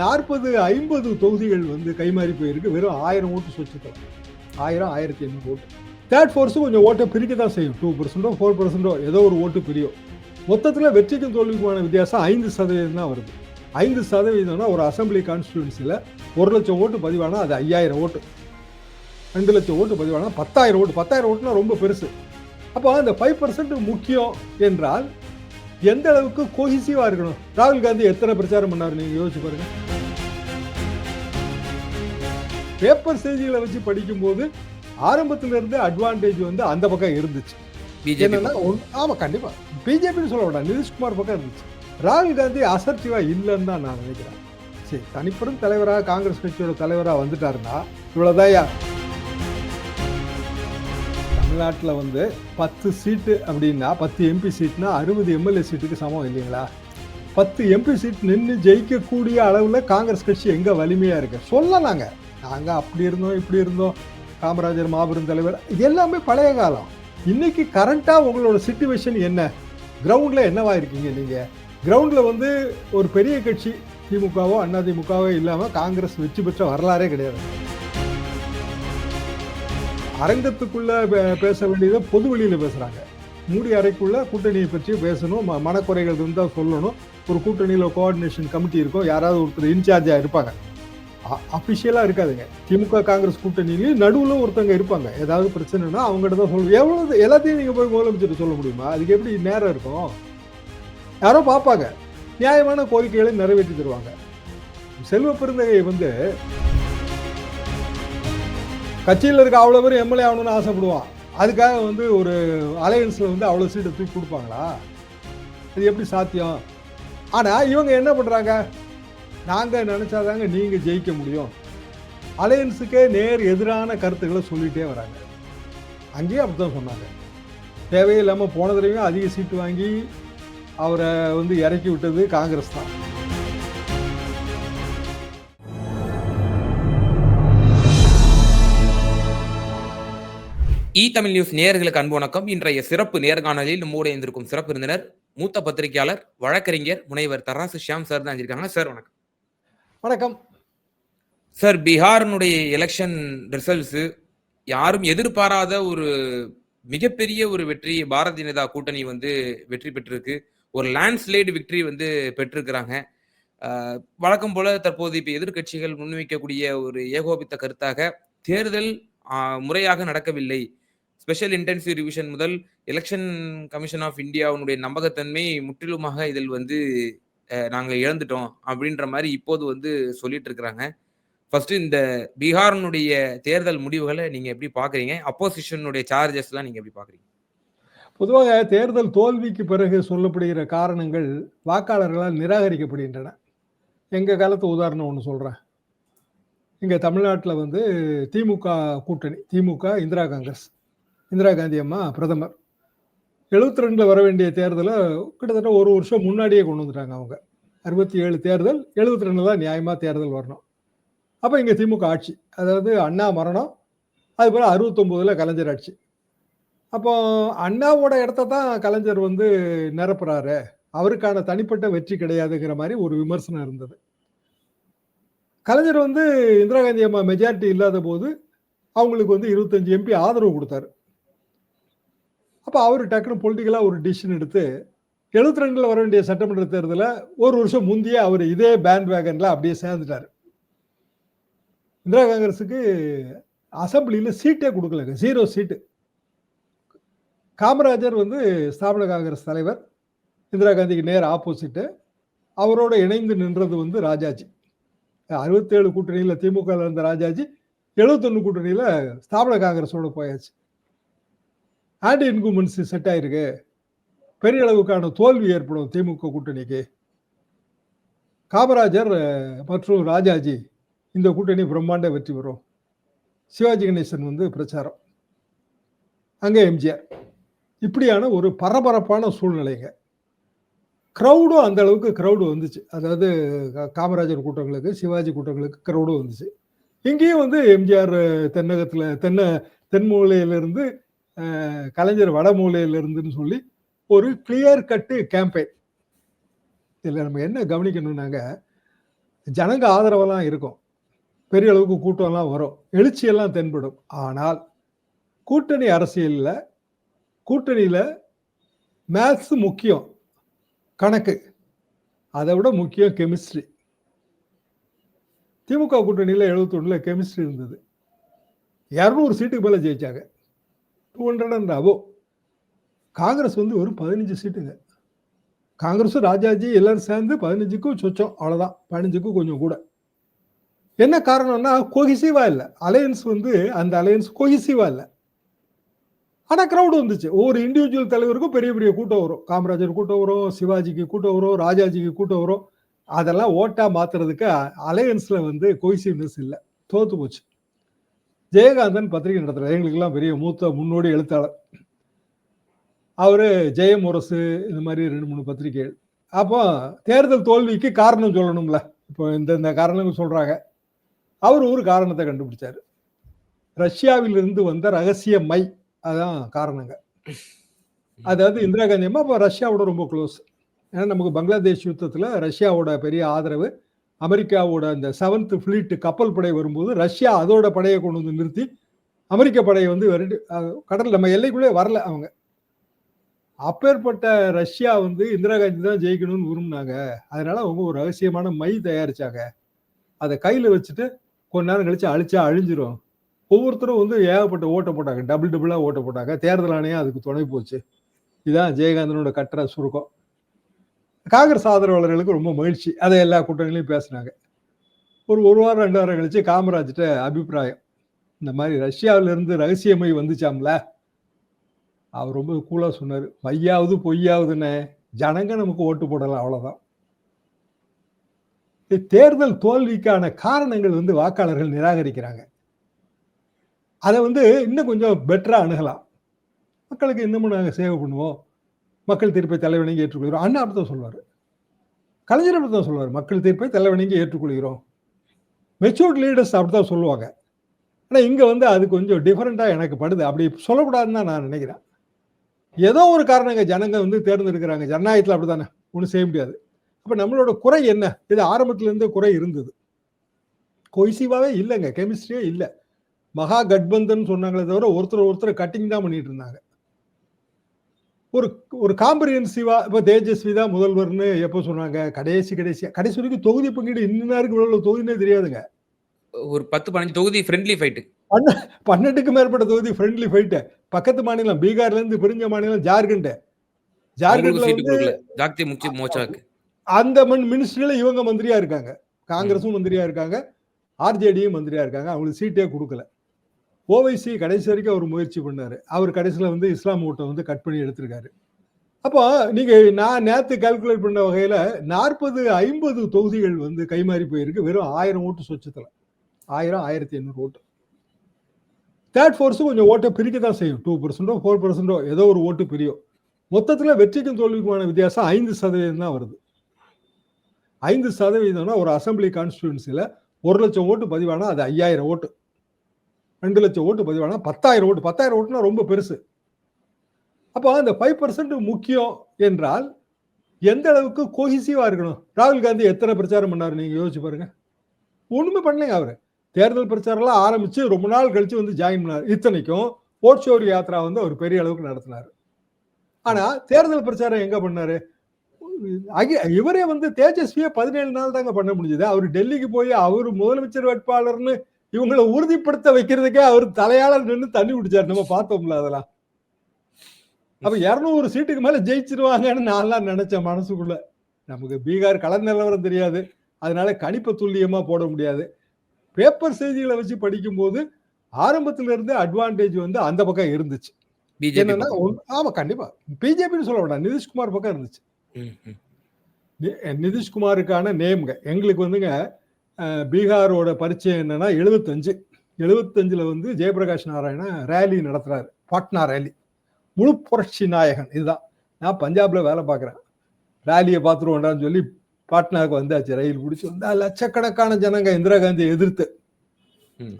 நாற்பது ஐம்பது தொகுதிகள் வந்து கைமாறி போயிருக்கு. வெறும் ஆயிரம் ஓட்டு சொச்சுக்கலாம் ஆயிரம் ஆயிரத்தி எண்ணூறு ஓட்டு. தேர்ட் ஃபோர்ஸும் கொஞ்சம் ஓட்டை பிரிக்க தான் செய்யும். டூ பர்சன்டோ ஃபோர் பர்சன்டோ ஏதோ ஒரு ஓட்டு பிரியும். மொத்தத்தில் வெற்றிக்கும் தோல்விக்குமான வித்தியாசம் ஐந்து சதவீதம் தான் வருது. ஐந்து சதவீதம்னா ஒரு அசம்பிளி கான்ஸ்டியூன்சியில் ஒரு லட்சம் ஓட்டு பதிவானால் அது ஐயாயிரம் ஓட்டு. ரெண்டு லட்சம் ஓட்டு பதிவானால் பத்தாயிரம் ஓட்டு. பத்தாயிரம் ஓட்டுனா ரொம்ப பெருசு. அப்போ அந்த ஃபைவ் பர்சன்ட் முக்கியம் என்றால் எந்த அளவுக்கு கோஹிசிவா இருக்கணும்? ராகுல் காந்தி எத்தனை பிரச்சாரம் பண்ணாரு நீங்க யோசிச்சு பாருங்க. பேப்பர் செய்திகளை வச்சு படிக்கும்போது ஆரம்பத்துல இருந்து அட்வான்டேஜ் வந்து அந்த பக்கம் இருந்துச்சு. என்னன்னா ஆமா கண்டிப்பா. பிஜேபின்னு சொல்ல வேண்டாம். நிதிஷ்குமார் பக்கம் இருந்துச்சு. ராகுல் காந்தி அசர்டிவா இல்லைன்னு தான் நான் நினைக்கிறேன். சரி தனிப்பெரும் தலைவராக காங்கிரஸ் கட்சியோட தலைவராக வந்துட்டாருன்னா இவ்வளோதாயா தமிழ்நாட்டில் வந்து பத்து சீட்டு அப்படின்னா பத்து எம்பி சீட்னா அறுபது எம்எல்ஏ சீட்டுக்கு சமம் இல்லைங்களா? பத்து எம்பி சீட் நின்று ஜெயிக்கக்கூடிய அளவில் காங்கிரஸ் கட்சி எங்கே வலிமையாக இருக்கு? சொல்லலாங்க. நாங்கள் அப்படி இருந்தோம் இப்படி இருந்தோம். காமராஜர் மாபெரும் தலைவர் இது எல்லாமே பழைய காலம். இன்னைக்கு கரண்ட்டாக உங்களோட சுச்சுவேஷன் என்ன? கிரவுண்டில் என்னவா இருக்கீங்க நீங்கள் கிரவுண்டில் வந்து ஒரு பெரிய கட்சி திமுகவோ அதிமுகவோ இல்லாமல் காங்கிரஸ் வெற்றி பெற்ற வரலாறே கிடையாது. அரங்கத்துக்குள்ள பே- பேச வேண்டியதை பொது வெளியில பேசுறாங்க. மூடி அறைக்குள்ள கூட்டணியை பற்றி பேசணும் ம- மனக்குறைகள் இருந்தால் சொல்லணும். ஒரு கூட்டணியில் கோஆர்டினேஷன் கமிட்டி இருக்கும் யாராவது ஒருத்தர் இன்சார்ஜாக இருப்பாங்க. அஃபிஷியலாக இருக்காதுங்க. திமுக காங்கிரஸ் கூட்டணியிலையும் நடுவில் ஒருத்தவங்க இருப்பாங்க. ஏதாவது பிரச்சனைனா அவங்ககிட்ட தான் சொல்லணும் எவ்வளோ எல்லாத்தையும் நீங்கள் போய் முதலமைச்சர் சொல்ல முடியுமா? அதுக்கு எப்படி நேரம் இருக்கும்? யாரோ பார்ப்பாங்க. நியாயமான கோரிக்கைகளை நிறைவேற்றி தருவாங்க. செல்வ பெருந்தகை வந்து கட்சியில் இருக்க அவ்வளோ பேர் எம்எல்ஏ ஆகணும்னு ஆசைப்படுவான். அதுக்காக வந்து ஒரு அலையன்ஸில் வந்து அவ்வளோ சீட்டை தூக்கி கொடுப்பாங்களா? அது எப்படி சாத்தியம்? ஆனால் இவங்க என்ன பண்ணுறாங்க நாங்கள் நினச்சாதாங்க நீங்கள் ஜெயிக்க முடியும். அலையன்ஸுக்கே நேர் எதிரான கருத்துக்களை சொல்லிகிட்டே வராங்க. அங்கேயும் அப்படி தான் சொன்னாங்க. தேவையில்லாமல் போன தடவையும் அதிக சீட்டு வாங்கி அவரை வந்து இறக்கி விட்டது காங்கிரஸ் தான். இ தமிழ் நியூஸ் நேயர்களுக்கு அன்பு வணக்கம். இன்றைய சிறப்பு நேர்காணலில் நம்மோடு இருந்திருக்கும் சிறப்பு விருந்தினர் மூத்த பத்திரிகையாளர் வழக்கறிஞர் முனைவர் தராசு ஷியாம் சார் தான் இருக்காங்க சார் வணக்கம். வணக்கம். சார் பீகாரினுடைய எலெக்ஷன் ரிசல்ட்ஸ் யாரும் எதிர்பாராத ஒரு மிகப்பெரிய ஒரு வெற்றி பாரதிய ஜனதா கூட்டணி வந்து வெற்றி பெற்றிருக்கு. ஒரு லேண்ட்ஸ்லைடு விக்டரி வந்து பெற்றிருக்கிறாங்க. வழக்கம் போல தற்போது இப்ப எதிர்க்கட்சிகள் முன்வைக்கக்கூடிய ஒரு ஏகோபித்த கருத்தாக தேர்தல் முறையாக நடக்கவில்லை. ஸ்பெஷல் இன்டென்சிவ் ரிவிஷன் முதல் எலெக்ஷன் கமிஷன் ஆஃப் இந்தியாவுடைய நம்பகத்தன்மை முற்றிலுமாக இதில் வந்து நாங்கள் இழந்துட்டோம் அப்படின்ற மாதிரி இப்போது வந்து சொல்லிட்டு இருக்கிறாங்க. ஃபர்ஸ்ட் இந்த பீகாரினுடைய தேர்தல் முடிவுகளை நீங்க எப்படி பாக்குறீங்க அப்போசிஷனுடைய சார்ஜஸ் எல்லாம் நீங்க எப்படி பாக்குறீங்க பொதுவாக தேர்தல் தோல்விக்கு பிறகு சொல்லப்படுகிற காரணங்கள் வாக்காளர்களால் நிராகரிக்கப்படுகின்றன. எங்கள் காலத்து உதாரணம் ஒன்று சொல்கிறேன் இங்கே தமிழ்நாட்டில் வந்து திமுக கூட்டணி திமுக இந்திரா காங்கிரஸ். இந்திரா காந்தி அம்மா பிரதமர். எழுபத்தி ரெண்டில் வர வேண்டிய தேர்தலை கிட்டத்தட்ட ஒரு வருஷம் முன்னாடியே கொண்டு வந்துட்டாங்க அவங்க. அறுபத்தி ஏழு தேர்தல் எழுபத்தி ரெண்டில் தான் நியாயமாக தேர்தல் வரணும். அப்போ இங்கே திமுக ஆட்சி அதாவது அண்ணா மரணம் அதுபோல் அறுபத்தொம்போதில் கலைஞர் ஆட்சி. அப்போ அண்ணாவோட இடத்த தான் கலைஞர் வந்து நிரப்புறாரு. அவருக்கான தனிப்பட்ட வெற்றி கிடையாதுங்கிற மாதிரி ஒரு விமர்சனம் இருந்தது. கலைஞர் வந்து இந்திரா காந்தி அம்மா மெஜாரிட்டி இல்லாத போது அவங்களுக்கு வந்து இருபத்தஞ்சு எம்பி ஆதரவு கொடுத்தாரு. அப்போ அவர் டக்குனு பொலிட்டிக்கலாக ஒரு டிசிஷன் எடுத்து எழுபத்தி ரெண்டில் வர வேண்டிய சட்டமன்ற தேர்தலில் ஒரு வருஷம் முந்தைய அவர் இதே பேண்ட் வேகனில் அப்படியே சேர்ந்துட்டார். இந்திரா காங்கிரஸுக்கு அசம்பிளியில் சீட்டே கொடுக்கலங்க ஜீரோ சீட்டு காமராஜர் வந்து ஸ்தாபன காங்கிரஸ் தலைவர் இந்திரா காந்திக்கு நேர் ஆப்போசிட்டு அவரோட இணைந்து நின்றது வந்து ராஜாஜி. அறுபத்தேழு கூட்டணியில் திமுக இருந்த ராஜாஜி எழுபத்தொன்று கூட்டணியில் ஸ்தாபன காங்கிரஸோட போயாச்சு. ஆன்டி இன்குமென்சி செட் ஆயிருக்கு. பெரிய அளவுக்கான தோல்வி ஏற்படும் திமுக கூட்டணிக்கு. காமராஜர் மற்றும் ராஜாஜி இந்த கூட்டணி பிரம்மாண்ட வெற்றி பெறும். சிவாஜி கணேசன் வந்து பிரச்சாரம். அங்கே எம்ஜிஆர். இப்படியான ஒரு பரபரப்பான சூழ்நிலைங்க. க்ரௌடும் அந்த அளவுக்கு க்ரௌடு வந்துச்சு. அதாவது கா- காமராஜர் கூட்டங்களுக்கு சிவாஜி கூட்டங்களுக்கு க்ரௌடும் வந்துச்சு. இங்கேயும் வந்து எம்ஜிஆர் தென்னகத்தில் தென்ன தென்மூலையிலிருந்து கலைஞர் வடமூலையிலிருந்துன்னு சொல்லி ஒரு கிளியர் கட்டு கேம்பெயின் இதில் நம்ம என்ன கவனிக்கணும்னாங்க ஜனங்க ஆதரவெல்லாம் இருக்கும். பெரிய அளவுக்கு கூட்டம்லாம் வரும். எழுச்சியெல்லாம் தென்படும். ஆனால் கூட்டணி அரசியலில் கூட்டணியில் மேத்ஸ் முக்கியம். கணக்கு. அதை விட முக்கியம் கெமிஸ்ட்ரி திமுக கூட்டணியில் எழுபத்தொன்னில் கெமிஸ்ட்ரி இருந்தது. இரநூறு சீட்டுக்கு மேலே ஜெயிச்சாங்க. டூ ஹண்ட்ரட் அண்ட் அபோ காங்கிரஸ் வந்து ஒரு பதினஞ்சு சீட்டுங்க. காங்கிரஸும் ராஜாஜி எல்லாரும் சேர்ந்து பதினஞ்சுக்கும் சொச்சம் அவ்வளோதான் பதினஞ்சுக்கும் கொஞ்சம் கூட. என்ன காரணம்னா கொஹிசிவா இல்லை. அலையன்ஸ் வந்து அந்த அலையன்ஸ் கொஹிசிவா இல்லை. ஆனால் க்ரௌடு வந்துச்சு. ஒவ்வொரு இண்டிவிஜுவல் தலைவருக்கும் பெரிய பெரிய கூட்டம் வரும். காமராஜர் கூட்டம் வரும் சிவாஜிக்கு கூட்டம் வரும் ராஜாஜிக்கு கூட்டம் வரும். அதெல்லாம் ஓட்டா மாத்துறதுக்கு அலையன்ஸில் வந்து கொய்சிவ்னஸ் இல்லை. தோத்து போச்சு. ஜெயகாந்தன் பத்திரிகை நடத்துகிறார் எங்களுக்கெல்லாம் பெரிய மூத்த முன்னோடி எழுத்தாளர். அவர் ஜெயமுரசு இந்த மாதிரி ரெண்டு மூணு பத்திரிகைகள். அப்போ தேர்தல் தோல்விக்கு காரணம் சொல்லணும்ல. இப்போ இந்த இந்த காரணங்கள் சொல்கிறாங்க அவர் ஒரு காரணத்தை கண்டுபிடிச்சார். ரஷ்யாவிலிருந்து வந்த ரகசிய மை அதான் காரணங்க. அதாவது இந்திரா காந்தி அம்மா அப்போ ரஷ்யாவோட ரொம்ப க்ளோஸ் ஏன்னா நமக்கு பங்களாதேஷ் யுத்தத்தில் ரஷ்யாவோட பெரிய ஆதரவு அமெரிக்காவோட அந்த செவன்த் ஃபிளீட் கப்பல் படை வரும்போது ரஷ்யா அதோட படையை கொண்டு வந்து நிறுத்தி அமெரிக்க படையை வந்து கடல் நம்ம எல்லைக்குள்ளே வரல அவங்க. அப்பேற்பட்ட ரஷ்யா வந்து இந்திரா காந்தி தான் ஜெயிக்கணும்னு விரும்பினாங்க. அதனால அவங்க ஒரு ரகசியமான மை தயாரிச்சாங்க. அதை கையில் வச்சுட்டு கொஞ்ச நேரம் கழிச்சு அழிச்சா அழிஞ்சிரும். ஒவ்வொருத்தரும் வந்து ஏகப்பட்ட ஓட்ட போட்டாங்க. டபுள் டபுளாக ஓட்ட போட்டாங்க. தேர்தல் ஆணையம் அதுக்கு துணை போச்சு. இதுதான் ஜெயகாந்தனோட கட்டுற சுருக்கம். காங்கிரஸ் ஆதரவாளர்களுக்கு ரொம்ப மகிழ்ச்சி. அதை எல்லா கூட்டங்களையும் பேசினாங்க. ஒரு ஒரு வாரம் ரெண்டு வாரம் கழிச்சு காமராஜ்கிட்ட அபிப்பிராயம். இந்த மாதிரி ரஷ்யாவிலிருந்து ரகசியமை வந்துச்சாம்ல? அவர் ரொம்ப கூலாக சொன்னார். மையாவது பொய்யாவதுன்னு ஜனங்க நமக்கு ஓட்டு போடலாம் அவ்வளோதான் தேர்தல் தோல்விக்கான காரணங்கள் வந்து வாக்காளர்கள் நிராகரிக்கிறாங்க. அதை வந்து இன்னும் கொஞ்சம் பெட்டராக அணுகலாம். மக்களுக்கு இன்னமும் நாங்கள் சேவை பண்ணுவோம். மக்கள் தீர்ப்பை தலைவணங்கி ஏற்றுக்கொள்கிறோம். அண்ணா அப்படித்தான் சொல்வார். கலைஞர் அப்படித்தான் சொல்வார். மக்கள் தீர்ப்பை தலைவணங்கி ஏற்றுக்கொள்கிறோம். மெச்சூர்ட் லீடர்ஸ் அப்படித்தான் சொல்லுவாங்க. ஆனால் இங்கே வந்து அது கொஞ்சம் டிஃப்ரெண்ட்டாக எனக்கு படுது. அப்படி சொல்லக்கூடாதுன்னு தான் நான் நினைக்கிறேன். ஏதோ ஒரு காரணங்க ஜனங்க வந்து தேர்ந்தெடுக்கிறாங்க. ஜனநாயகத்தில் அப்படித்தானே? ஒன்றும் செய்ய முடியாது. அப்போ நம்மளோட குறை என்ன? இது ஆரம்பத்திலேருந்தே குறை இருந்தது. கொய்சிவாவே இல்லைங்க. கெமிஸ்ட்ரியே இல்லை. மகா கட்பந்தன் சொன்னாங்களே தவிர ஒருத்தர் ஒருத்தர் கட்டிங் தான் பண்ணிட்டு இருந்தாங்க. ஒரு ஒரு காம்பிரியன்சிவா இப்போ தேஜஸ்வி தான் முதல்வர்னு எப்போ சொன்னாங்க? கடைசி கடைசி கடைசி வரைக்கும் தொகுதி பங்கீடு இன்னும் இவ்வளவு தொகுதினே தெரியாதுங்க. ஒரு பத்து பதினஞ்சு தொகுதி ஃப்ரெண்ட்லி ஃபைட்டு பன்னெண்டுக்கு மேற்பட்ட தொகுதி ஃப்ரெண்ட்லி ஃபைட்டு பக்கத்து மாநிலம் பீகார்ல இருந்து பிரிஞ்ச மாநிலம் ஜார்க்கண்ட். மோச்சாக்கு அந்த மண் மினிஸ்ட்ரியில இவங்க மந்திரியா இருக்காங்க. காங்கிரஸும் மந்திரியா இருக்காங்க. ஆர்ஜேடியும் மந்திரியா இருக்காங்க. அவங்களுக்கு சீட்டே கொடுக்கல. ஓவைசி கடைசி வரைக்கும் அவர் முயற்சி பண்ணார். அவர் கடைசியில் வந்து இஸ்லாம் ஓட்டை வந்து கட் பண்ணி எடுத்திருக்காரு. அப்போ நீங்கள் நான் நேற்று கால்குலேட் பண்ண வகையில் நாற்பது ஐம்பது தொகுதிகள் வந்து கைமாறி போயிருக்கு. வெறும் ஆயிரம் ஓட்டு சொச்சத்தில். ஆயிரம் ஆயிரத்தி எண்ணூறு ஓட்டு. தேர்ட் ஃபோர்ஸும் கொஞ்சம் ஓட்டை பிரிக்க தான் செய்யும். டூ பர்சன்டோ ஃபோர் பர்சன்டோ ஏதோ ஒரு ஓட்டு பிரியும் மொத்தத்தில் வெற்றிக்கும் தோல்விக்குமான வித்தியாசம் ஐந்து சதவீதம் தான் வருது. ஐந்து சதவீதம்னா ஒரு அசம்பிளி கான்ஸ்டியூன்சியில் ஒரு லட்சம் ஓட்டு பதிவானால் அது ஐயாயிரம் ஓட்டு. ரெண்டு லட்சம் ஓட்டு பதிவானா? பத்தாயிரம் ஓட்டு. பத்தாயிரம் ஓட்டுனா ரொம்ப பெருசு. அப்போ அந்த ஃபைவ் பர்சன்ட் முக்கியம் என்றால் எந்த அளவுக்கு கோஹிசிவாக இருக்கணும்? ராகுல் காந்தி எத்தனை பிரச்சாரம் பண்ணாரு? நீங்கள் யோசிச்சு பாருங்க. ஒன்றுமே பண்ணலைங்க அவர். தேர்தல் பிரச்சாரம்லாம் ஆரம்பித்து ரொம்ப நாள் கழித்து வந்து ஜாயின் பண்ணார். இத்தனைக்கும் ஓட் ஷோர் யாத்ரா வந்து அவர் பெரிய அளவுக்கு நடத்தினார். ஆனால் தேர்தல் பிரச்சாரம் எங்கே பண்ணார்? இவரே வந்து தேஜஸ்வியை பதினேழு நாள் தாங்க பண்ண முடிஞ்சது. அவர் டெல்லிக்கு போய் அவர் முதலமைச்சர் வேட்பாளர்னு இவங்களை உறுதிப்படுத்த வைக்கிறதுக்கே அவர் தலையாளர் நின்று தண்ணி குடிச்சார். நம்ம பார்த்தோம்ல அதெல்லாம். அப்ப இருநூறு சீட்டுக்கு மேல ஜெயிச்சிருவாங்கன்னு நான்லாம் நினைச்சேன் மனசுக்குள்ள. நமக்கு பீகார் கள நிலவரம் தெரியாது. அதனால கணிப்பை துல்லியமா போட முடியாது. பேப்பர் செய்திகளை வச்சு படிக்கும் போது ஆரம்பத்துல இருந்து அட்வான்டேஜ் வந்து அந்த பக்கம் இருந்துச்சு. என்னன்னா ஆமா கண்டிப்பா. பிஜேபின்னு சொல்ல வேண்டாம். நிதிஷ்குமார் பக்கம் இருந்துச்சு. நிதிஷ்குமாருக்கான நேம்ங்க. எங்களுக்கு வந்துங்க பீகாரோட பரிச்சயம் என்னன்னா எழுபத்தஞ்சு எழுபத்தஞ்சுல வந்து ஜெயபிரகாஷ் நாராயணா ரேலி நடத்துறாரு. பாட்னா ரேலி முழு புரட்சி நாயகன் இதுதான். நான் பஞ்சாப்ல வேலை பார்க்குறேன். ரேலியை பார்த்துருவோண்டான்னு சொல்லி பாட்னாவுக்கு வந்தாச்சு. ரயில் பிடிச்சி வந்தா லட்சக்கணக்கான ஜனங்க இந்திரா காந்தியை எதிர்த்து.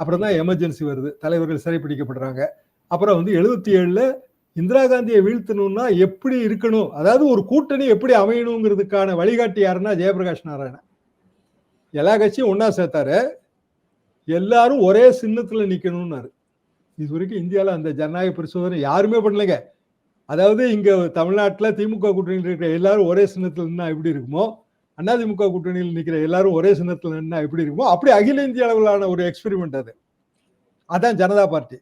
அப்புறம் தான் எமர்ஜென்சி வருது. தலைவர்கள் சிறைப்பிடிக்கப்படுறாங்க அப்புறம் வந்து எழுபத்தி ஏழுல இந்திரா காந்தியை வீழ்த்தணும்னா எப்படி இருக்கணும்? அதாவது ஒரு கூட்டணி எப்படி அமையணுங்கிறதுக்கான வழிகாட்டி யாருன்னா ஜெயபிரகாஷ் நாராயணன். எல்லா கட்சியும் ஒன்றா சேர்த்தாரு. எல்லாரும் ஒரே சின்னத்தில் நிற்கணும்னாரு இது வரைக்கும் இந்தியாவில் அந்த ஜனநாயக பரிசோதனை யாருமே பண்ணலைங்க. அதாவது இங்கே தமிழ்நாட்டில் திமுக கூட்டணியில் இருக்கிற எல்லாரும் ஒரே சின்னத்தில் நின்னா எப்படி இருக்குமோ? அதிமுக கூட்டணியில் நிற்கிற எல்லாரும் ஒரே சின்னத்தில் நின்னா எப்படி இருக்குமோ? அப்படி அகில இந்திய அளவிலான ஒரு எக்ஸ்பெரிமெண்ட் அது. அதான் ஜனதா பார்ட்டி.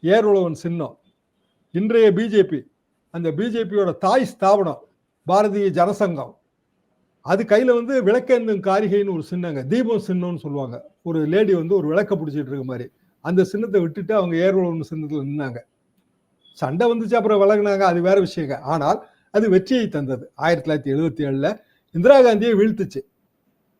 ஏர் உழவன் சின்னம். இன்றைய பிஜேபி. அந்த பிஜேபியோட தாய் ஸ்தாபனம். பாரதிய ஜனசங்கம். அது கையில வந்து விளக்கேந்தும் காரிகைன்னு ஒரு சின்னங்க தீபம் சின்னம்னு சொல்லுவாங்க. ஒரு லேடி வந்து ஒரு விளக்க பிடிச்சிட்டு இருக்க மாதிரி. அந்த சின்னத்தை விட்டுட்டு அவங்க ஏர் சின்னத்தில் நின்னாங்க. சண்டை வந்துச்சு அப்புறம் விலகினாங்க. அது வேற விஷயங்க ஆனால் அது வெற்றியை தந்தது. ஆயிரத்தி தொள்ளாயிரத்தி எழுபத்தி ஏழில் இந்திரா காந்தியை வீழ்த்துச்சு.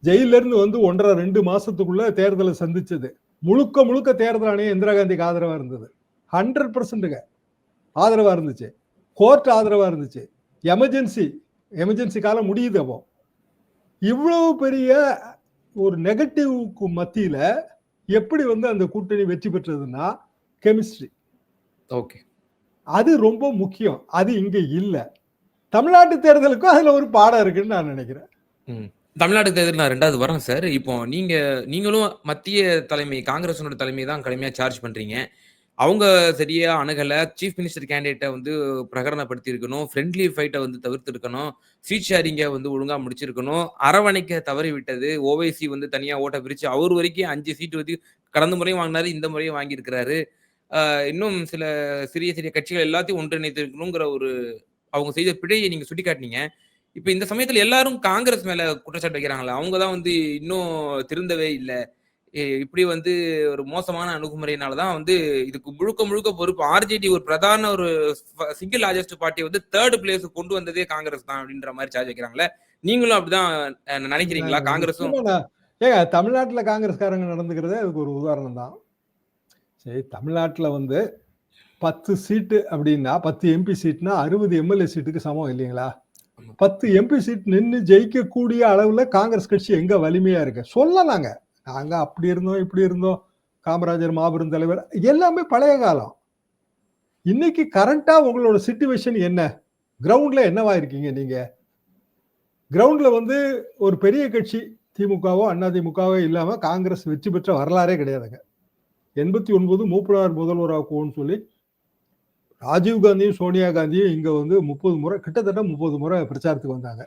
ஜெயிலிருந்து வந்து ஒன்றரை ரெண்டு மாசத்துக்குள்ள தேர்தலை சந்திச்சது. முழுக்க முழுக்க தேர்தல் ஆணையம் இந்திரா காந்திக்கு ஆதரவாக இருந்தது. ஹண்ட்ரட் பர்சன்ட்டுங்க ஆதரவாக இருந்துச்சு. கோர்ட் ஆதரவாக இருந்துச்சு. எமர்ஜென்சி எமர்ஜென்சி காலம் முடியுது அப்போ. இவ்வளவு பெரிய ஒரு நெகட்டிவ்க்கு மத்தியில எப்படி வந்து அந்த கூட்டணி வெற்றி பெற்றதுன்னா கெமிஸ்ட்ரி ஓகே அது ரொம்ப முக்கியம். அது இங்க இல்ல. தமிழ்நாட்டு தேர்தலுக்கும் அதுல ஒரு பாடம் இருக்குன்னு நான் நினைக்கிறேன். தமிழ்நாடு தேர்தல் நான் ரெண்டாவது வரேன் சார் இப்போ நீங்க நீங்களும் மத்திய தலைமை காங்கிரஸோட தலைமை தான் கடுமையா சார்ஜ் பண்றீங்க. அவங்க சரியா அணுகலை. சீஃப் மினிஸ்டர் கேண்டிடேட்டை வந்து பிரகடனப்படுத்தியிருக்கணும். ஃப்ரெண்ட்லி ஃபைட்டை வந்து தவிர்த்துருக்கணும். சீட் ஷேரிங்கை வந்து ஒழுங்காக முடிச்சிருக்கணும். அரவணைக்க தவறி விட்டது ஓவைசி வந்து தனியாக ஓட்ட பிரித்து அவர் வரைக்கும் அஞ்சு சீட் வந்து கடந்த முறையும் வாங்கினாரு இந்த முறையும் வாங்கியிருக்கிறாரு. இன்னும் சில சிறிய சிறிய கட்சிகள் எல்லாத்தையும் ஒன்றிணைத்திருக்கணுங்கிற ஒரு அவங்க செய்த பிழையை நீங்கள் சுட்டிக்காட்டினீங்க. இப்போ இந்த சமயத்தில் எல்லாரும் காங்கிரஸ் மேலே குற்றச்சாட்டு வைக்கிறாங்களா அவங்க தான் வந்து இன்னும் திருந்தவே இல்லை. இப்படி வந்து ஒரு மோசமான அணுகுமுறையினால தான் வந்து இதுக்கு முழுக்க முழுக்க பொறுப்பு ஆர்ஜேடி ஒரு பிரதான ஒரு சிங்கிள் லார்ஜஸ்ட் பார்ட்டி வந்து தேர்ட் பிளேஸ் கொண்டு வந்ததே காங்கிரஸ் தான் அப்படின்ற மாதிரி சார்ஜ் வைக்கிறாங்களே. நீங்களும் அப்படிதான் நினைக்கிறீங்களா? காங்கிரஸும்? ஏங்க தமிழ்நாட்டுல காங்கிரஸ்காரங்க நடந்துக்கிறதே அதுக்கு ஒரு உதாரணம் தான். சரி தமிழ்நாட்டுல வந்து பத்து சீட்டு அப்படின்னா பத்து எம்பி சீட்னா அறுபது எம்எல்ஏ சீட்டுக்கு சமம் இல்லைங்களா. பத்து எம்பி சீட் நின்று ஜெயிக்கக்கூடிய அளவுல காங்கிரஸ் கட்சி எங்க வலிமையா இருக்கு? சொல்லலாங்க. நாங்கள் அப்படி இருந்தோம் இப்படி இருந்தோம். காமராஜர் மாபெரும் தலைவர் எல்லாமே பழைய காலம். இன்னைக்கு கரண்ட்டாக உங்களோட சுச்சுவேஷன் என்ன? கிரவுண்டில் என்னவா இருக்கீங்க நீங்கள் கிரவுண்டில் வந்து ஒரு பெரிய கட்சி திமுகவோ அதிமுகவோ இல்லாமல் காங்கிரஸ் வெற்றி பெற்ற வரலாறே கிடையாதுங்க. எண்பத்தி ஒன்பது மூப்பனார் முதல்வராக்குவோன்னு சொல்லி ராஜீவ் காந்தியும் சோனியா காந்தியும் இங்கே வந்து முப்பது முறை கிட்டத்தட்ட முப்பது முறை பிரச்சாரத்துக்கு வந்தாங்க.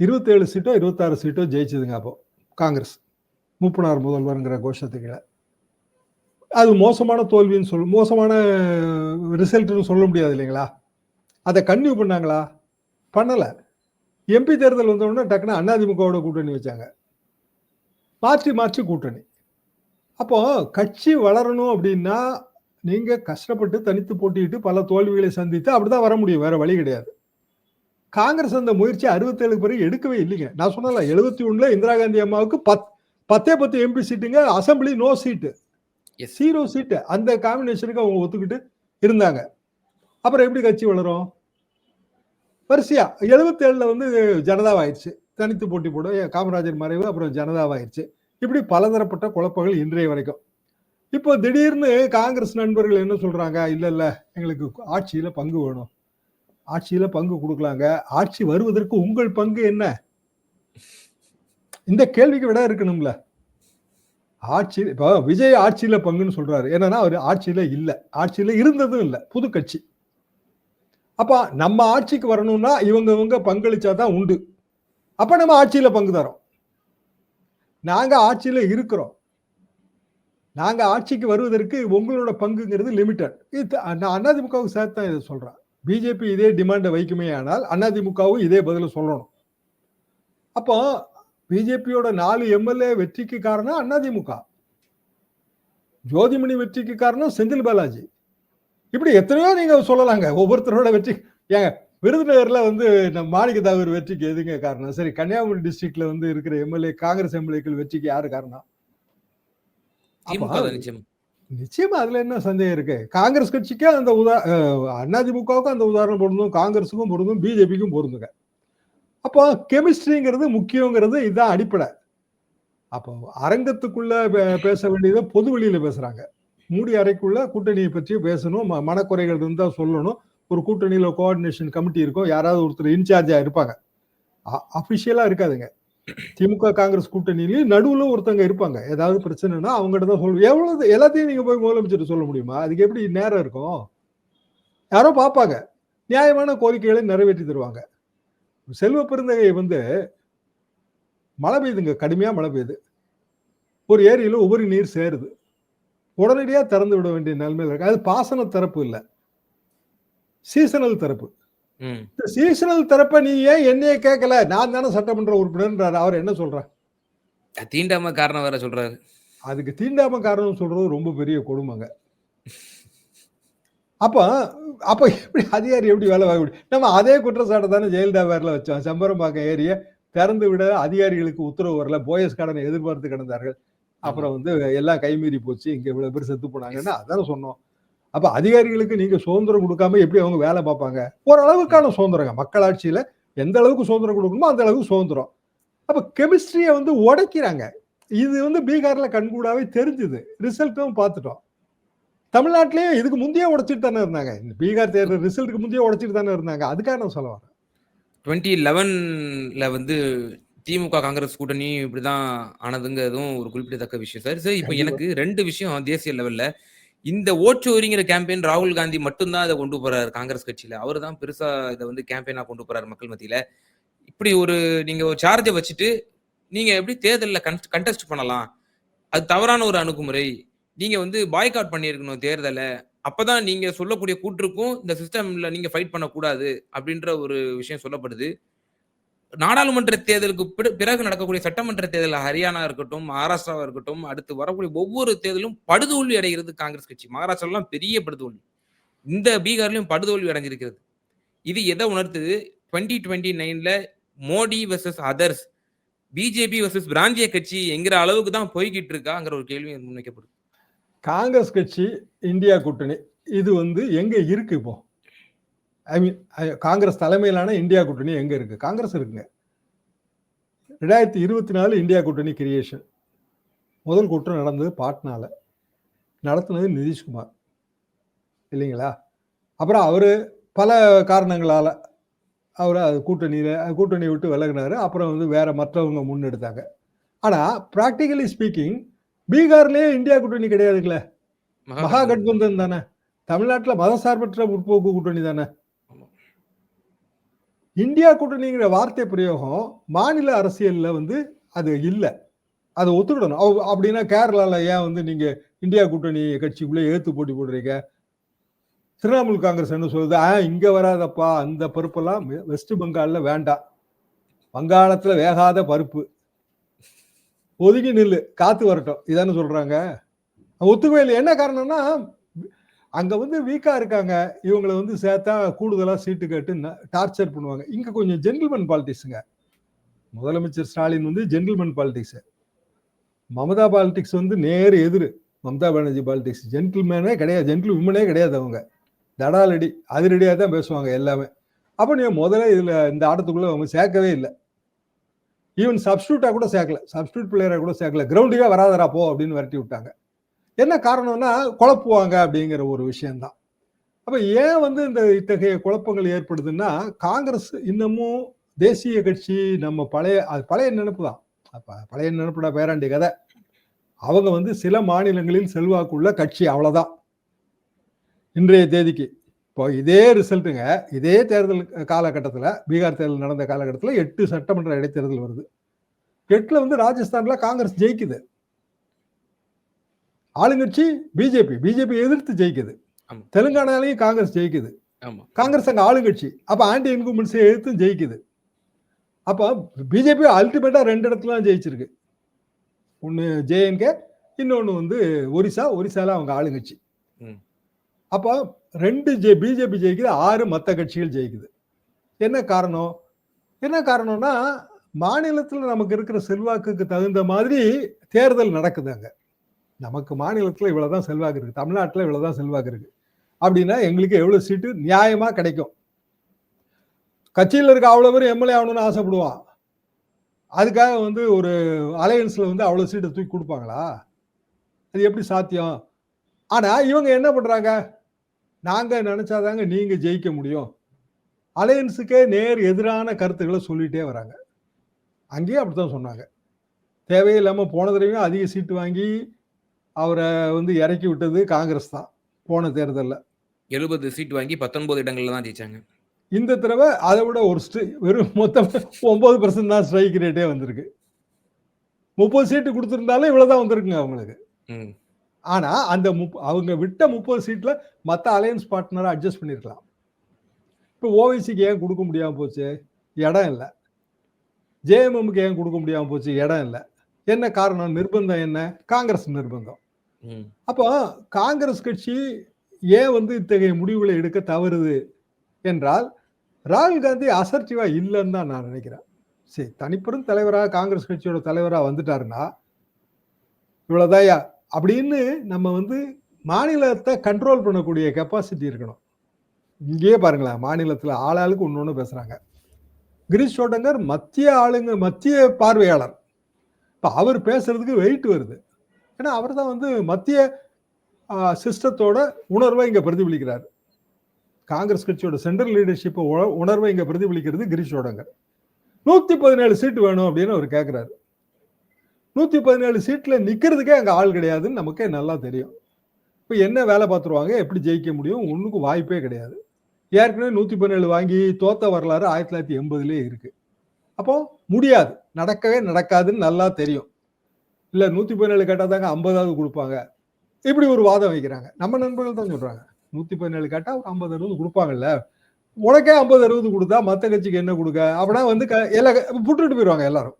இருபத்தேழு சீட்டோ இருபத்தாறு சீட்டோ ஜெயிச்சதுங்க அப்போ. காங்கிரஸ். மூப்பனார் முதல்வருங்கிற கோஷத்துக்கு அது மோசமான தோல்வின்னு சொல் மோசமான ரிசல்ட்னு சொல்ல முடியாது இல்லைங்களா? அதை கன்டினியூ பண்ணாங்களா? பண்ணலை. எம்பி தேர்தல் வந்தோடனே டக்குன்னு அண்ணாதிமுகவோட கூட்டணி வச்சாங்க. மாற்றி மாற்றி கூட்டணி. அப்போ கட்சி வளரணும் அப்படின்னா நீங்கள் கஷ்டப்பட்டு தனித்து போட்டிட்டு பல தோல்விகளை சந்தித்து அப்படிதான் வர முடியும். வேறு வழி கிடையாது. காங்கிரஸ் அந்த முயற்சி அறுபத்தேழு பிறகு எடுக்கவே இல்லைங்க. நான் சொன்னல எழுபத்தி ஒண்ணுல இந்திரா காந்தி அம்மாவுக்கு பத் பத்தே பத்து MP சீட்டுங்க assembly no seat zero seat அந்த காம்பினேஷனுக்கு அவங்க ஒத்துக்கிட்டு இருந்தாங்க. அப்புறம் எப்படி கட்சி வளரும்? வரிசையா. எழுபத்தேழுல வந்து ஜனதாவாயிருச்சு. தனித்து போட்டி போட காமராஜர் மறைவு அப்புறம் ஜனதாவாயிருச்சு. இப்படி பலதரப்பட்ட குழப்பங்கள் இன்றைய வரைக்கும். இப்போ திடீர்னு காங்கிரஸ் நண்பர்கள் என்ன சொல்றாங்க? இல்ல இல்ல எங்களுக்கு ஆட்சியில பங்கு வேணும். ஆட்சியில பங்கு கொடுக்கலாங்க. ஆட்சி வருவதற்கு உங்கள் பங்கு என்ன? இந்த கேள்விக்கு விட இருக்கணும்ல. ஆட்சி இப்போ விஜய் ஆட்சியில பங்குன்னு சொல்றாரு. என்னன்னா அவர் ஆட்சியில இல்ல. ஆட்சியில இருந்ததும் இல்ல. புது கட்சி. அப்ப நம்ம ஆட்சிக்கு வரணும்னா இவங்க இவங்க பங்களிச்சாதான் உண்டு. அப்ப நம்ம ஆட்சியில பங்கு தரோம். நாங்க ஆட்சியில இருக்கிறோம். நாங்க ஆட்சிக்கு வருவதற்கு உங்களோட பங்குங்கிறது லிமிட்டட் இது நான் அதிமுகவுக்கு சேர்த்து தான் இதை சொல்றேன். பிஜேபி இதே டிமாண்டை வைக்குமே ஆனால் அதிமுகவும் இதே பதில சொல்லணும். அப்போ பிஜேபியோட நாலு எம்எல்ஏ வெற்றிக்கு காரணம் அதிமுக ஜோதிமணி வெற்றிக்கு காரணம் செந்தில் பாலாஜி. இப்படி எத்தனையோ நீங்க சொல்லலாங்க. ஒவ்வொருத்தரோட வெற்றி ஏங்க விருதுநகர்ல வந்து நம்ம மாணிக்க தாகூர் வெற்றிக்கு எதுங்க காரணம்? சரி கன்னியாகுமரி டிஸ்ட்ரிக்ட்ல வந்து இருக்கிற எம்எல்ஏ காங்கிரஸ் எம்எல்ஏக்கள் வெற்றிக்கு யாரு காரணம்? நிச்சயமா அதுல என்ன சந்தேகம் இருக்கு? காங்கிரஸ் கட்சிக்கே அந்த உதா அதிமுகவுக்கும் அந்த உதாரணம் பொருந்தும் காங்கிரஸுக்கும் பொருந்தும் பிஜேபிக்கும் பொருந்துங்க. அப்போ கெமிஸ்ட்ரிங்கிறது முக்கியங்கிறது இதுதான் அடிப்படை. அப்போ அரங்கத்துக்குள்ள பே- பேச வேண்டியதை பொது வெளியில பேசுறாங்க. மூடி அறைக்குள்ள கூட்டணியை பற்றி பேசணும் ம- மனக்குறைகள் இருந்தால் சொல்லணும். ஒரு கூட்டணியில கோஆர்டினேஷன் கமிட்டி இருக்கும் யாராவது ஒருத்தர் இன்சார்ஜா இருப்பாங்க. அபிஷியலா இருக்காதுங்க. திமுக காங்கிரஸ் கூட்டணியிலயும் நடுவுல ஒருத்தங்க இருப்பாங்க. ஏதாவது பிரச்சனைனா அவங்ககிட்ட தான் சொல்லுவோம். எவ்வளவு எல்லாத்தையும் நீங்க போய் முதலமைச்சர் சொல்ல முடியுமா? அதுக்கு எப்படி நேரம் இருக்கும்? யாரோ பார்ப்பாங்க. நியாயமான கோரிக்கைகளை நிறைவேற்றி தருவாங்க. செல்வ பெருந்தகை வந்து மழை பெய்யுதுங்க. கடுமையா மழை பெய்யுது. ஒரு ஏரியில உபரி நீர் சேருது. உடனடியாக திறந்து விட வேண்டிய நிலைமையில் இருக்கு. அது பாசன தரப்பு இல்லை. சீசனல் தரப்பு சீசனல் தரப்ப நீ ஏன் என்னைய கேட்கல? நான் தானே சட்டமன்ற உறுப்பினர் அவர் என்ன சொல்றார்? தீண்டாம காரணம் வேற சொல்றாரு. அதுக்கு தீண்டாம காரணம் சொல்றது ரொம்ப பெரிய கொடுமைங்க. அப்ப அப்ப எப்படி அதிகாரி எப்படி வேலை வாங்க முடியும்? நம்ம அதே குற்றச்சாட்டை தானே ஜெயலலிதா பேர்ல வச்சோம். செம்பரம்பாக்கம் ஏரிய திறந்து விட அதிகாரிகளுக்கு உத்தரவு வரல. போயஸ் கடனை எதிர்பார்த்து கிடந்தார்கள். அப்புறம் வந்து எல்லாம் கைமீறி போச்சு. இங்க இவ்வளவு பேர் செத்து போனாங்கன்னா அதானே சொன்னோம். அப்ப அதிகாரிகளுக்கு நீங்க சுதந்திரம் கொடுக்காம எப்படி அவங்க வேலை பார்ப்பாங்க? ஓரளவுக்கான சுதந்திரங்க. மக்களாட்சியில எந்த அளவுக்கு சுதந்திரம் கொடுக்கணுமோ அந்த அளவுக்கு சுதந்திரம். அப்ப கெமிஸ்ட்ரியை வந்து உடைக்கிறாங்க. இது வந்து பீகார்ல கண்கூடாவே தெரிஞ்சுது. ரிசல்ட்டும் பார்த்துட்டோம். தமிழ்நாட்டிலேயே இதுக்கு முந்தைய உடைச்சிட்டு தானே இருந்தாங்க. இந்த பீகார் தேர்தல் ரிசல்ட்டுக்கு முந்தைய உடைச்சிட்டு தானே இருந்தாங்க. அதுக்காக நான் சொல்ல வரேன். டுவெண்ட்டி லெவன்ல வந்து திமுக காங்கிரஸ் கூட்டணி இப்படிதான் ஆனதுங்கிறதும் ஒரு குறிப்பிடத்தக்க விஷயம். Sir sir. இப்போ. எனக்கு ரெண்டு விஷயம் தேசிய லெவல்ல இந்த ஓச்சோரிங்கிற கேம்பெயின் ராகுல் காந்தி மட்டும்தான் இதை கொண்டு போறாரு காங்கிரஸ் கட்சியில. அவர் தான் பெருசா இதை வந்து கேம்பெயினா கொண்டு போறாரு மக்கள் மத்தியில. இப்படி ஒரு நீங்க ஒரு சார்ஜை வச்சுட்டு நீங்க எப்படி தேர்தலில் கண்டெஸ்ட் பண்ணலாம்? அது தவறான ஒரு அணுகுமுறை. நீங்க வந்து பாய்காட் பண்ணியிருக்கணும் தேர்தலை. அப்பதான் நீங்க சொல்லக்கூடிய கூற்றுக்கும் இந்த சிஸ்டம்ல நீங்க ஃபைட் பண்ணக்கூடாது அப்படின்ற ஒரு விஷயம் சொல்லப்படுது. நாடாளுமன்ற தேர்தலுக்கு பிற- பிறகு நடக்கக்கூடிய சட்டமன்ற தேர்தல் ஹரியானா இருக்கட்டும் மகாராஷ்டிராவா இருக்கட்டும் அடுத்து வரக்கூடிய ஒவ்வொரு தேர்தலும் படுதோல்வி அடைகிறது காங்கிரஸ் கட்சி. மகாராஷ்டிராலாம் பெரிய படுதோல்வி. இந்த பீகார்லயும் படுதோல்வி அடைஞ்சிருக்கிறது. இது எதை உணர்த்துது? டுவெண்ட்டி டுவெண்ட்டி நைன்ல Modi versus others BJP versus பிராந்திய கட்சி என்கிற அளவுக்கு தான் போய்கிட்டு இருக்காங்கிற ஒரு கேள்வி முன்வைக்கப்படுது. காங்கிரஸ் கட்சி இந்தியா கூட்டணி இது வந்து எங்க இருக்கு இப்போ? ஐ மீன் காங்கிரஸ் தலைமையிலான இந்தியா கூட்டணி எங்க இருக்கு? காங்கிரஸ் இருக்குங்க. ரெண்டாயிரத்தி இருபத்தி நாலு இந்தியா கூட்டணி கிரியேஷன் முதல் கூட்டம் நடந்தது பாட்னால. நடத்துனது நிதிஷ்குமார். இல்லைங்களா? அப்புறம் அவரு பல காரணங்களால அவர் அது கூட்டணியில கூட்டணி விட்டு விலகினாரு. அப்புறம் வந்து வேற மற்றவங்க முன்னெடுத்தாங்க. ஆனா பிராக்டிகலி ஸ்பீக்கிங் பீகார்லயே இந்தியா கூட்டணி கிடையாதுங்களே. மகா கட்பந்தன் தானே. தமிழ்நாட்டுல மதசார்பற்ற முற்போக்கு கூட்டணி தானே. இந்தியா கூட்டணிங்கிற வார்த்தை பிரயோகம் மாநில அரசியல்ல வந்து அது இல்லை. அதை ஒத்துக்கிடணும். அவ- அப்படின்னா கேரளால ஏன் வந்து நீங்க இந்தியா கூட்டணி கட்சிக்குள்ளே ஏத்து போட்டி போடுறீங்க? திரிணாமுல் காங்கிரஸ் என்ன சொல்லுது? ஆ இங்க வராதப்பா. அந்த பருப்பெல்லாம் வெ- வெஸ்ட் பெங்கால்ல வேண்டாம். வங்காளத்துல வேகாத பருப்பு. ஒதுங்கி நில்லு. காத்து வரட்டும். இதானு சொல்றாங்க. ஒத்துக்கவே இல்லை. என்ன காரணம்னா அங்கே வந்து வீக்காக இருக்காங்க. இவங்களை வந்து சேர்த்தா கூடுதலாக சீட்டு கேட்டு டார்ச்சர் பண்ணுவாங்க. இங்கே கொஞ்சம் ஜென்டில்மேன் பாலிடிக்ஸுங்க முதலமைச்சர் ஸ்டாலின் வந்து ஜென்டில்மேன் பாலிட்டிக்ஸு மமதா பாலிடிக்ஸ் வந்து நேர் எதிர். மம்தா பானர்ஜி பாலிடிக்ஸ் ஜென்டில்மேனே கிடையாது. ஜென்டில் உமனே கிடையாது அவங்க. தடாலடி அதிரடியாக தான் பேசுவாங்க எல்லாமே. அப்போ நீ முதல்ல இதில் இந்த ஆட்டத்துக்குள்ளே அவங்க சேர்க்கவே இல்லை. ஈவன் சப்ஸ்டியூட்டாக கூட சேர்க்கல. சப்ஸ்டியூட் பிளேயராக கூட சேர்க்கல. கிரவுண்டுக்கே வராதரா போ அப்படின்னு விரட்டி விட்டாங்க. என்ன காரணம்னா குழப்புவாங்க அப்படிங்கிற ஒரு விஷயம்தான். அப்போ ஏன் வந்து இந்த இத்தகைய குழப்பங்கள் ஏற்படுதுன்னா காங்கிரஸ் இன்னமும் தேசிய கட்சி நம்ம பழைய அது பழைய நினைப்பு தான். அப்போ பழைய நினைப்புடா பேராண்டி கதை. அவங்க வந்து சில மாநிலங்களில் செல்வாக்குள்ள கட்சி அவ்வளோதான் இன்றைய தேதிக்கு. இப்போ இதே ரிசல்ட்டுங்க இதே தேர்தல் காலகட்டத்தில் பீகார் தேர்தல் நடந்த காலகட்டத்தில் எட்டு சட்டமன்ற இடைத்தேர்தல் வருது. எட்டில் வந்து ராஜஸ்தானில் காங்கிரஸ் ஜெயிக்குது. ஆளுங்கட்சி பிஜேபி பிஜேபி எதிர்த்து ஜெயிக்குது. தெலுங்கானாலையும் காங்கிரஸ் ஜெயிக்குது. காங்கிரஸ் அங்க ஆளுங்கட்சி. அப்ப ஆன்டி இன்குமென்ஸை எதிர்த்து ஜெயிக்குது. அப்ப பிஜேபி அல்டிமேட்டா ரெண்டு இடத்துல தான் ஜெயிச்சிருக்கு. ஒன்னு ஜேஎன்கே இன்னொன்னு வந்து ஒரிசா. ஒரிசால அவங்க ஆளுங்கட்சி. அப்போ ரெண்டு ஜெ பிஜேபி ஜெயிக்குது ஆறு மற்ற கட்சிகள் ஜெயிக்குது. என்ன காரணம்? என்ன காரணம்னா மாநிலத்தில் நமக்கு இருக்கிற செல்வாக்குக்கு தகுந்த மாதிரி தேர்தல் நடக்குது அங்க. நமக்கு மாநிலத்தில் இவ்வளவுதான் செல்வாக்கு இருக்குது தமிழ்நாட்டில் இவ்வளவுதான் செல்வாக்கு இருக்குது அப்படின்னா எங்களுக்கு எவ்வளோ சீட்டு நியாயமாக கிடைக்கும். கட்சியில் இருக்க அவ்வளோ பேரும் எம்எல்ஏ ஆகணும்னு ஆசைப்படுவான். அதுக்காக வந்து ஒரு அலையன்ஸில் வந்து அவ்வளோ சீட்டை தூக்கி கொடுப்பாங்களா? அது எப்படி சாத்தியம்? ஆனால் இவங்க என்ன பண்ணுறாங்க நாங்கள் நினச்சாதாங்க நீங்கள் ஜெயிக்க முடியும். அலையன்ஸுக்கே நேர் எதிரான கருத்துக்களை சொல்லிகிட்டே வராங்க. அங்கேயும் அப்படித்தான் சொன்னாங்க. தேவையில்லாமல் போன தடவையும் அதிக சீட்டு வாங்கி அவரை வந்து இறக்கி விட்டது காங்கிரஸ் தான் போன தேர்தலில். எழுபது சீட் வாங்கி பத்தொன்பது இடங்கள்ல தான் ஜெயிச்சாங்க. இந்த தடவை அதை விட ஒரு ஸ்ட்ரி வெறும் மொத்தம் ஒன்பது பர்சன்ட் தான் ஸ்ட்ரைக் ரேட்டே வந்திருக்கு. முப்பது சீட்டு கொடுத்துருந்தாலும் இவ்வளவுதான் வந்திருக்குங்க அவங்களுக்கு. ம். ஆனா அந்த முப் அவங்க விட்ட முப்பது சீட்ல மற்ற அலையன்ஸ் பார்ட்னரை அட்ஜஸ்ட் பண்ணியிருக்கலாம் இப்போ ஓவைசிக்கு ஏன் கொடுக்க முடியாம போச்சு? இடம் இல்லை. ஜேஎம்எம்க்கு ஏன் கொடுக்க முடியாம போச்சு? இடம் இல்லை. என்ன காரணம்? நிர்பந்தம் என்ன? காங்கிரஸ் நிர்பந்தம். அப்போ காங்கிரஸ் கட்சி ஏன் வந்து இத்தகைய முடிவுகளை எடுக்க தவறுது என்றால் ராகுல் காந்தி அசர்டிவா இல்லைன்னு தான் நான் நினைக்கிறேன். சரி தனிப்பெரும் தலைவராக காங்கிரஸ் கட்சியோட தலைவராக வந்துட்டாருன்னா இவ்வளோதாயா அப்படின்னு நம்ம வந்து மாநிலத்தை கண்ட்ரோல் பண்ணக்கூடிய கெப்பாசிட்டி இருக்கணும். இங்கேயே பாருங்களேன் மாநிலத்தில் ஆளாளுக்கு ஒன்று ஒன்று பேசுகிறாங்க கிரீஷ் சோடங்கர் மத்திய ஆளுங்க மத்திய பார்வையாளர். இப்போ அவர் பேசுறதுக்கு வெயிட் வருது. ஏன்னா அவர் தான் வந்து மத்திய சிஸ்டத்தோட உணர்வை இங்கே பிரதிபலிக்கிறார். காங்கிரஸ் கட்சியோட சென்ட்ரல் லீடர்ஷிப்பை உணர்வை இங்கே பிரதிபலிக்கிறது கிரிஷோடங்கர் நூற்றி பதினேழு சீட்டு வேணும் அப்படின்னு அவர் கேட்குறாரு நூற்றி பதினேழு சீட்டில் நிற்கிறதுக்கே அங்கே ஆள் கிடையாதுன்னு நமக்கே நல்லா தெரியும். இப்போ என்ன வேலை பார்த்துருவாங்க எப்படி ஜெயிக்க முடியும் ஒன்றுக்கும் வாய்ப்பே கிடையாது. ஏற்கனவே நூற்றி பதினேழு வாங்கி தோத்த வரலாறு ஆயிரத்தி தொள்ளாயிரத்தி எண்பதுலேயே இருக்குது அப்போ முடியாது நடக்கவே நடக்காதுன்னு நல்லா தெரியும். இல்லை நூற்றி பதினேழு கேட்டால் தாங்க ஐம்பதாவது கொடுப்பாங்க. இப்படி ஒரு வாதம் வைக்கிறாங்க. நம்ம நண்பர்கள் தான் சொல்கிறாங்க நூற்றி பதினேழு கேட்டால் ஒரு ஐம்பது அறுபது கொடுப்பாங்கல்ல. உனக்கே ஐம்பது அறுபது கொடுத்தா மற்ற கட்சிக்கு என்ன கொடுக்க? அப்படின்னா வந்து க எல்லா புட்டுட்டு போயிடுவாங்க எல்லாரும்.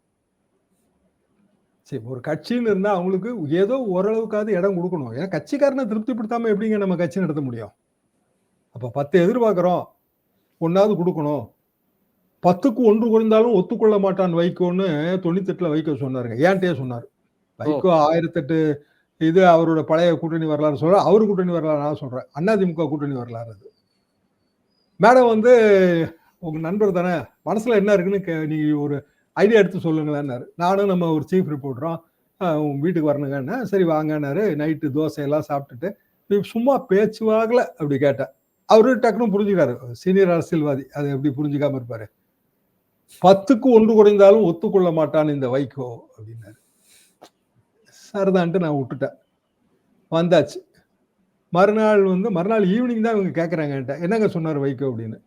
சரி ஒரு கட்சின்னு இருந்தால் அவங்களுக்கு ஏதோ ஓரளவுக்காவது இடம் கொடுக்கணும். ஏன்னா கட்சிக்காரனை திருப்திப்படுத்தாமல் எப்படிங்க நம்ம கட்சி நடத்த முடியும்? அப்போ பத்து எதிர்பார்க்குறோம். ஒன்றாவது கொடுக்கணும். பத்துக்கு ஒன்று குறைந்தாலும் ஒத்துக்கொள்ள மாட்டான் வைக்கோன்னு தொண்ணூத்தெட்டில் வைக்க சொன்னாருங்க. ஏன்ட்டே சொன்னார். வைகோ ஆயிரத்தெட்டு இது அவரோட பழைய கூட்டணி வரலாறு சொல்ற அவர் கூட்டணி வரலாறு நான் சொல்றேன். அண்ணாதிமுக கூட்டணி வரலாறு அது. மேடம் வந்து உங்க நண்பர் தானே மனசுல என்ன இருக்குன்னு கே- நீங்க ஒரு ஐடியா எடுத்து சொல்லுங்களேன்னாரு. நானும் நம்ம ஒரு சீஃப் ரிப்போர்ட்டரும் உங்க வீட்டுக்கு வரணுங்கன்னா சரி வாங்கன்னாரு நைட்டு தோசையெல்லாம் சாப்பிட்டுட்டு நீ சும்மா பேச்சுவாகல அப்படி கேட்டேன். அவரு டக்குன்னு புரிஞ்சுக்காரு சீனியர் அரசியல்வாதி அதை எப்படி புரிஞ்சுக்காம இருப்பாரு? பத்துக்கு ஒன்று குறைந்தாலும் ஒத்துக்கொள்ள மாட்டான் இந்த வைகோ அப்படின்னாரு. சரிதான்ட்டு நான் விட்டுட்டேன். வந்தாச்சு. மறுநாள் வந்து மறுநாள் ஈவினிங் தான் இவங்க கேட்குறாங்க என்கிட்ட. என்னங்க சொன்னார் வைகோ அப்படின்னு.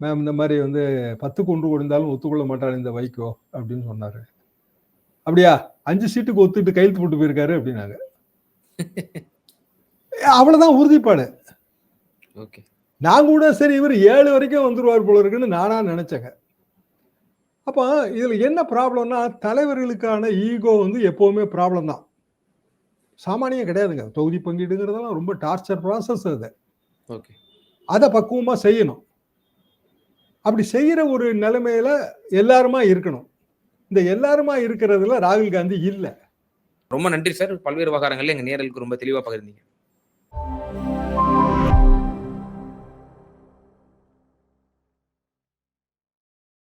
மேம் இந்த மாதிரி வந்து பத்துக்கு ஒன்று கொடுத்தாலும் ஒத்துக்கொள்ள மாட்டார் இந்த வைகோ அப்படின்னு சொன்னார். அப்படியா? அஞ்சு சீட்டுக்கு ஒத்துட்டு கையெழுத்து போட்டு போயிருக்காரு அப்படின்னாங்க. அவ்வளவுதான் உறுதிப்பாடு. ஓகே. நான் கூட சரி இவர் ஏழு வரைக்கும் வந்துருவார் போல இருக்குன்னு நானா நினைச்சேங்க. அப்போ இதுல என்ன ப்ராப்ளம்னா தலைவர்களுக்கான ஈகோ வந்து எப்பவுமே ப்ராப்ளம் தான். சாமானியம் கிடையாதுங்க. தொகுதி பங்கீடுங்கிறதெல்லாம் ரொம்ப டார்ச்சர் ப்ராசஸ் அது. ஓகே அதை பக்குவமா செய்யணும். அப்படி செய்யற ஒரு நிலைமையில எல்லாருமா இருக்கணும். இந்த எல்லாருமா இருக்கிறதுல ராகுல் காந்தி இல்லை. ரொம்ப நன்றி சார். பல்வேறு விவகாரங்கள்ல எங்க நேரலுக்கு ரொம்ப தெளிவா பகிர்ந்தீங்க.